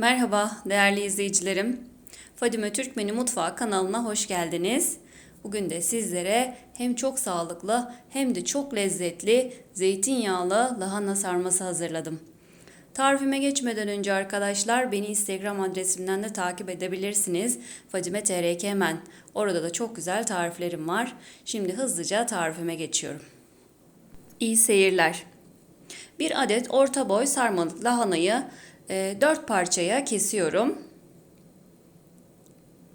Merhaba değerli izleyicilerim. Fadime Türkmeni Mutfağı kanalına hoş geldiniz. Bugün de sizlere hem çok sağlıklı hem de çok lezzetli zeytinyağlı lahana sarması hazırladım. Tarifime geçmeden önce arkadaşlar beni Instagram adresimden de takip edebilirsiniz. Fadime TRK hemen. Orada da çok güzel tariflerim var. Şimdi hızlıca tarifime geçiyorum. İyi seyirler. Bir adet orta boy sarmalık lahanayı 4 parçaya kesiyorum.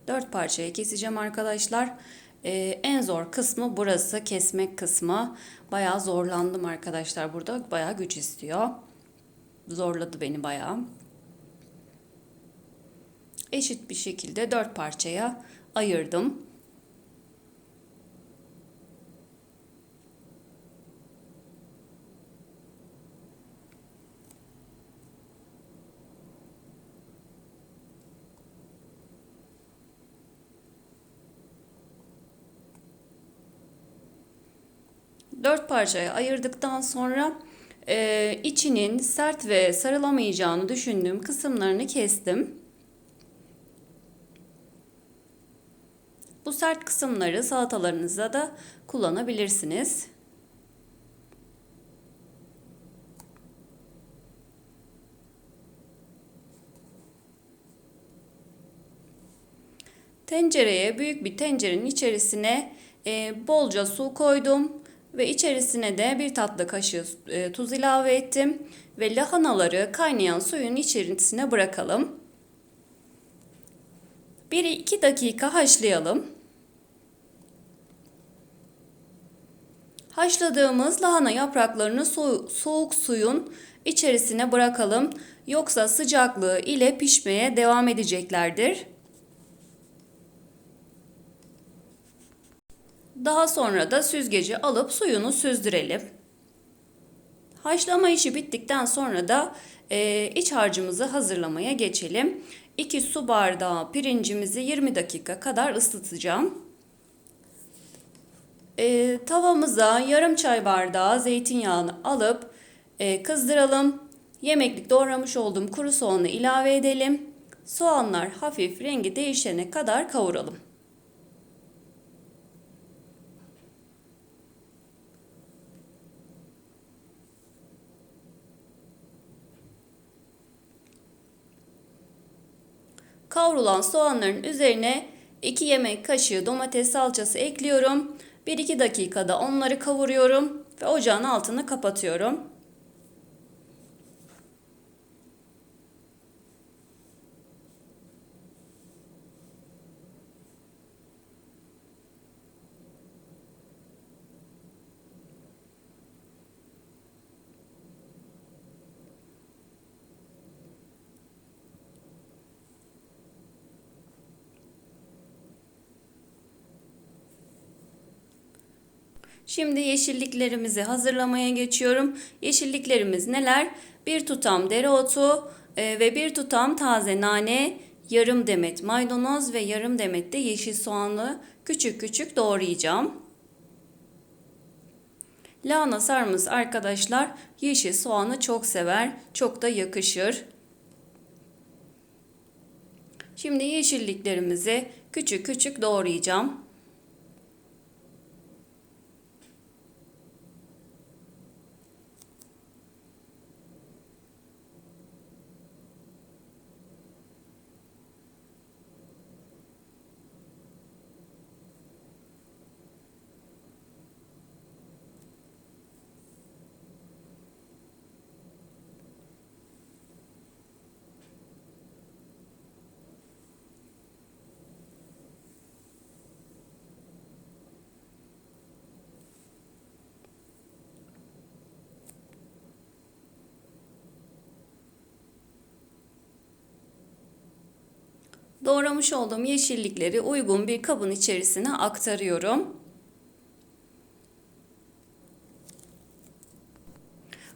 4 parçaya keseceğim arkadaşlar. E, en zor kısmı burası kesmek kısmı. Bayağı zorlandım arkadaşlar burada. Bayağı güç istiyor. Zorladı beni bayağı. Eşit bir şekilde 4 parçaya ayırdım. Dört parçaya ayırdıktan sonra e, içinin sert ve sarılamayacağını düşündüğüm kısımlarını kestim. Bu sert kısımları salatalarınızda da kullanabilirsiniz. Tencereye büyük bir tencerenin içerisine e, bolca su koydum ve içerisine de bir tatlı kaşığı e, tuz ilave ettim ve lahanaları kaynayan suyun içerisine bırakalım. 1-2 dakika haşlayalım. Haşladığımız lahana yapraklarını so soğuk suyun içerisine bırakalım. Yoksa sıcaklığı ile pişmeye devam edeceklerdir. Daha sonra da süzgeci alıp suyunu süzdürelim. Haşlama işi bittikten sonra da e, iç harcımızı hazırlamaya geçelim. 2 su bardağı pirincimizi 20 dakika kadar ısıtacağım. E, tavamıza yarım çay bardağı zeytinyağını alıp e, kızdıralım. Yemeklik doğramış olduğum kuru soğanı ilave edelim. Soğanlar hafif rengi değişene kadar kavuralım. Kavrulan soğanların üzerine 2 yemek kaşığı domates salçası ekliyorum. 1-2 dakikada onları kavuruyorum ve ocağın altını kapatıyorum. Şimdi yeşilliklerimizi hazırlamaya geçiyorum. Yeşilliklerimiz neler? Bir tutam dereotu e, ve bir tutam taze nane, yarım demet maydanoz ve yarım demet de yeşil soğanlı küçük küçük doğrayacağım. Lahana sarmamız arkadaşlar yeşil soğanı çok sever, çok da yakışır. Şimdi yeşilliklerimizi küçük küçük doğrayacağım. Doğramış olduğum yeşillikleri uygun bir kabın içerisine aktarıyorum.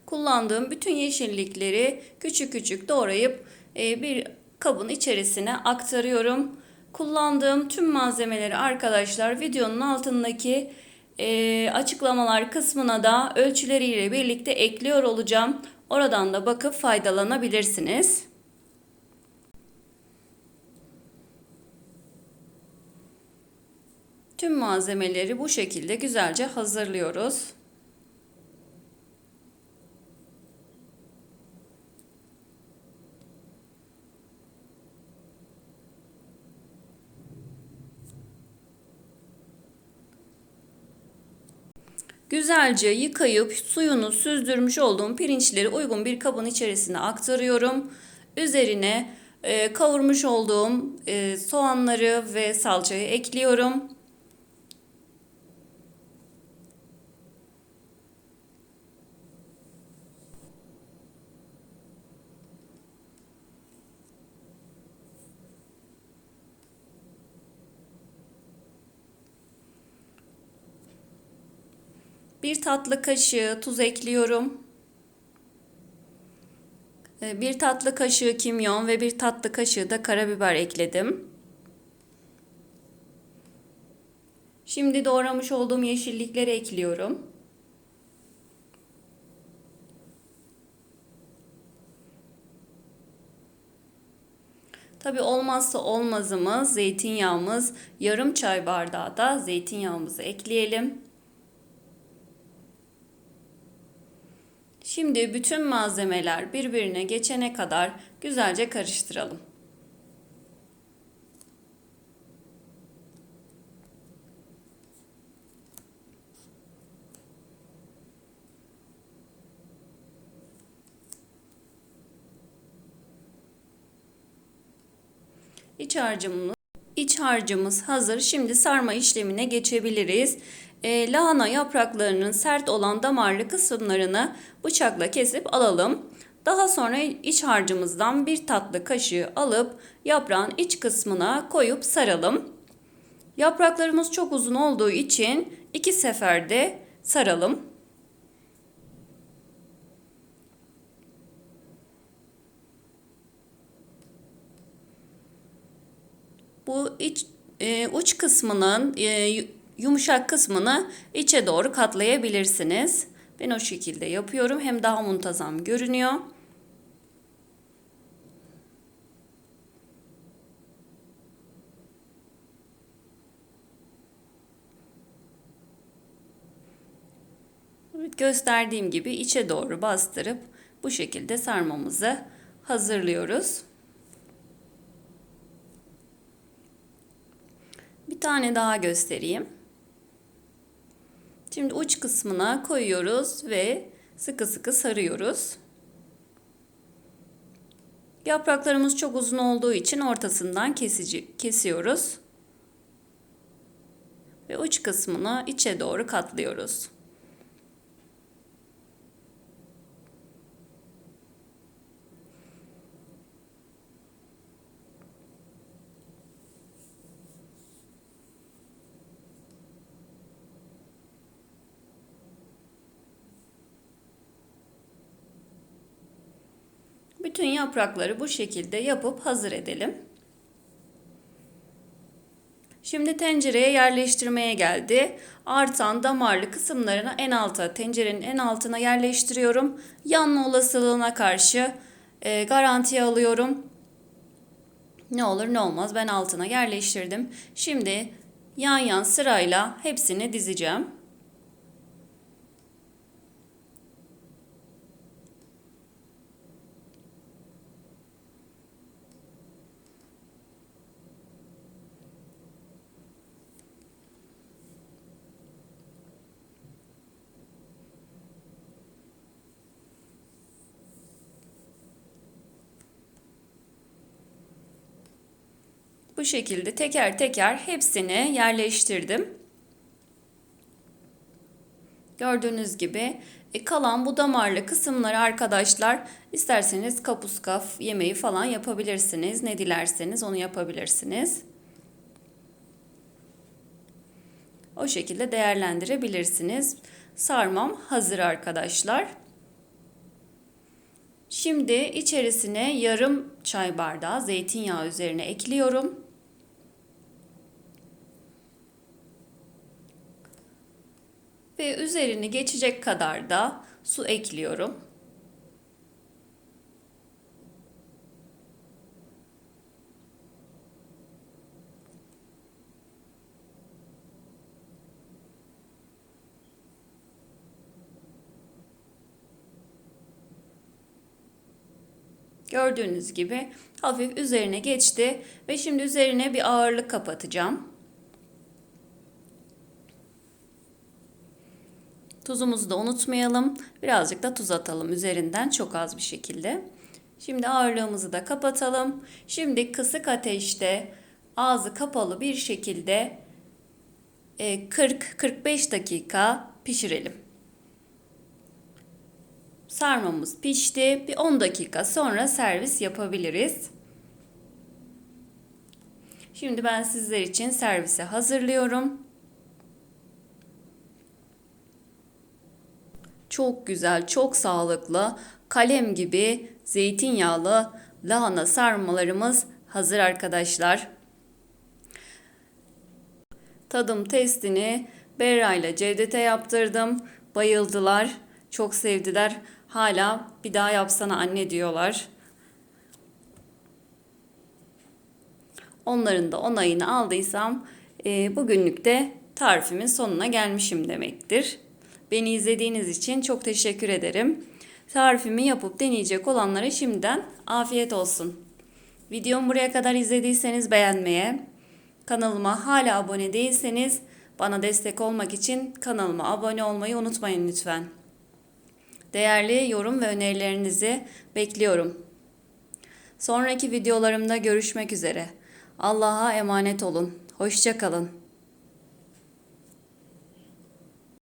Kullandığım bütün yeşillikleri küçük küçük doğrayıp e, bir kabın içerisine aktarıyorum. Kullandığım tüm malzemeleri arkadaşlar videonun altındaki e, açıklamalar kısmına da ölçüleriyle birlikte ekliyor olacağım. Oradan da bakıp faydalanabilirsiniz. Tüm malzemeleri bu şekilde güzelce hazırlıyoruz. Güzelce yıkayıp suyunu süzdürmüş olduğum pirinçleri uygun bir kabın içerisine aktarıyorum. Üzerine e, kavurmuş olduğum e, soğanları ve salçayı ekliyorum. Bir tatlı kaşığı tuz ekliyorum. Ee, bir tatlı kaşığı kimyon ve bir tatlı kaşığı da karabiber ekledim. Şimdi doğramış olduğum yeşillikleri ekliyorum. Tabi olmazsa olmazımız zeytinyağımız. Yarım çay bardağı da zeytinyağımızı ekleyelim. Şimdi bütün malzemeler birbirine geçene kadar güzelce karıştıralım. İç harcımız İç harcımız hazır. Şimdi sarma işlemine geçebiliriz. E, lahana yapraklarının sert olan damarlı kısımlarını bıçakla kesip alalım. Daha sonra iç harcımızdan bir tatlı kaşığı alıp yaprağın iç kısmına koyup saralım. Yapraklarımız çok uzun olduğu için iki seferde saralım. Bu iç e, uç kısmının e, yumuşak kısmını içe doğru katlayabilirsiniz. Ben o şekilde yapıyorum. Hem daha muntazam görünüyor. Gösterdiğim gibi içe doğru bastırıp bu şekilde sarmamızı hazırlıyoruz. Bir tane daha göstereyim. Şimdi uç kısmına koyuyoruz ve sıkı sıkı sarıyoruz. Yapraklarımız çok uzun olduğu için ortasından kesici, kesiyoruz. Ve uç kısmını içe doğru katlıyoruz. Bütün yaprakları bu şekilde yapıp hazır edelim. Şimdi tencereye yerleştirmeye geldi. Artan damarlı kısımlarını en alta, tencerenin en altına yerleştiriyorum. Yanma olasılığına karşı e, garantiye alıyorum. Ne olur ne olmaz ben altına yerleştirdim. Şimdi yan yan sırayla hepsini dizeceğim. Bu şekilde teker teker hepsini yerleştirdim. Gördüğünüz gibi e, kalan bu damarlı kısımları arkadaşlar isterseniz kapuskaf yemeği falan yapabilirsiniz. Ne dilerseniz onu yapabilirsiniz. O şekilde değerlendirebilirsiniz. Sarmam hazır arkadaşlar. Şimdi içerisine yarım çay bardağı zeytinyağı üzerine ekliyorum. ve üzerini geçecek kadar da su ekliyorum. Gördüğünüz gibi hafif üzerine geçti ve şimdi üzerine bir ağırlık kapatacağım. Tuzumuzu da unutmayalım. Birazcık da tuz atalım üzerinden çok az bir şekilde. Şimdi ağırlığımızı da kapatalım. Şimdi kısık ateşte ağzı kapalı bir şekilde 40-45 dakika pişirelim. Sarmamız pişti. Bir 10 dakika sonra servis yapabiliriz. Şimdi ben sizler için servise hazırlıyorum. Çok güzel, çok sağlıklı, kalem gibi zeytinyağlı lahana sarmalarımız hazır arkadaşlar. Tadım testini Berra ile Cevdet'e yaptırdım. Bayıldılar. Çok sevdiler. Hala bir daha yapsana anne diyorlar. Onların da onayını aldıysam e, bugünlük de tarifimin sonuna gelmişim demektir. Beni izlediğiniz için çok teşekkür ederim. Tarifimi yapıp deneyecek olanlara şimdiden afiyet olsun. Videomu buraya kadar izlediyseniz beğenmeye, kanalıma hala abone değilseniz bana destek olmak için kanalıma abone olmayı unutmayın lütfen. Değerli yorum ve önerilerinizi bekliyorum. Sonraki videolarımda görüşmek üzere. Allah'a emanet olun. Hoşçakalın.